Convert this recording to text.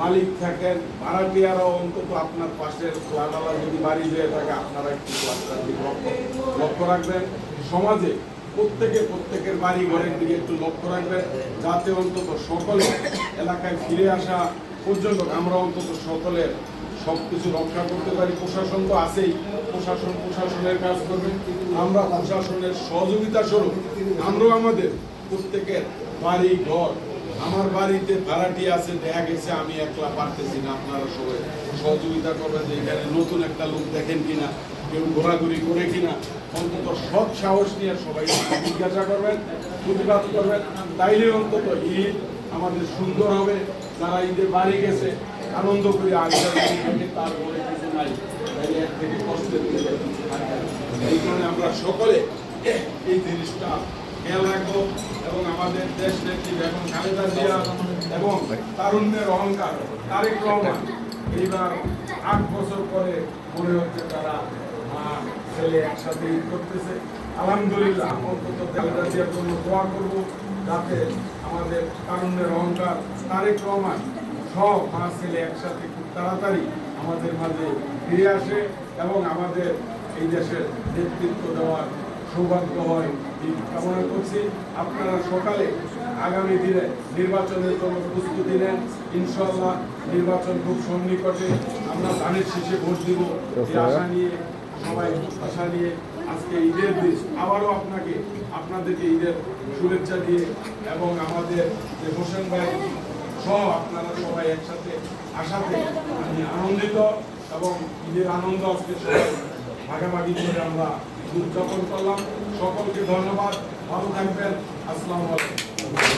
মালিক থাকেন ভাড়াটিয়ারাও অন্তত আপনার পাশের ফ্ল্যাটালা যদি বাড়ি যেয়ে থাকে, আপনারা একটু লক্ষ্য রাখবেন। সমাজে প্রত্যেকে প্রত্যেকের বাড়ি ঘরের দিকে একটু লক্ষ্য রাখবেন, যাতে অন্তত সকলে এলাকায় ফিরে আসা পর্যন্ত আমরা অন্তত সকলের সব কিছু রক্ষা করতে পারি। প্রশাসন তো আছেই, প্রশাসন প্রশাসনের কাজ করবে। আমরা প্রশাসনের সহযোগিতা স্বরূপ, আমরাও আমাদের প্রত্যেকের বাড়ি ঘর আমার বাড়িতে ভাড়াটি আছে, দেখা গেছে আমি একলা পারতেছি না। আপনারা সবাই সহযোগিতা করবেন যে এখানে নতুন একটা লোক দেখেন কিনা, কেউ ঘোরাঘুরি করে কিনা। অন্তত সৎ সাহস নিয়ে সবাই জিজ্ঞাসা করবেন, প্রতিবাদ করবেন। তাইলে অন্তত ঈদ আমাদের সুন্দর হবে। যারা ঈদে বাড়ি গেছে, আনন্দ করে আগের তার তারপরে কিছু নাই। তাইলে থেকে কষ্টের। এই কারণে আমরা সকলে এই জিনিসটা খেয়াল রাখব এবং আমাদের দেশ নেত্রী বেগম খালেদা জিয়া এবং তারুণ্যের অহংকার, তারেক রহমান এইবার আট বছর পরে মনে হচ্ছে তারা মা, ছেলে একসাথে ঈদ করতেছে। আলহামদুলিল্লাহ, অন্তত খালেদা জিয়ার জন্য দোয়া করব যাতে আমাদের তারুণ্যের অহংকার, তারেক রহমান সব মা, ছেলে একসাথে খুব তাড়াতাড়ি আমাদের মাঝে ফিরে আসে এবং আমাদের এই দেশের নেতৃত্ব দেওয়ার সৌভাগ্য হয়। কামনা করছি আপনারা সকালে আগামী দিনে নির্বাচনের জন্য প্রস্তুতি নেন। ইনশাল্লাহ নির্বাচন খুব সন্নিকটে। আমরা ধানের শেষে ভোট দিব। এই আশা নিয়ে সবাই আশা নিয়ে আজকে ঈদের দিন আবারও আপনাকে আপনাদেরকে ঈদের শুভেচ্ছা দিয়ে এবং আমাদের যে হোসেন ভাই সহ আপনারা সবাই একসাথে আসাতে আমি আনন্দিত এবং ঈদের আনন্দ আজকে সবাই ভাগাভাগি করে আমরা উদযাপন করলাম। সকলকে ধন্যবাদ। ভালো থাকবেন। আসসালামু আলাইকুম।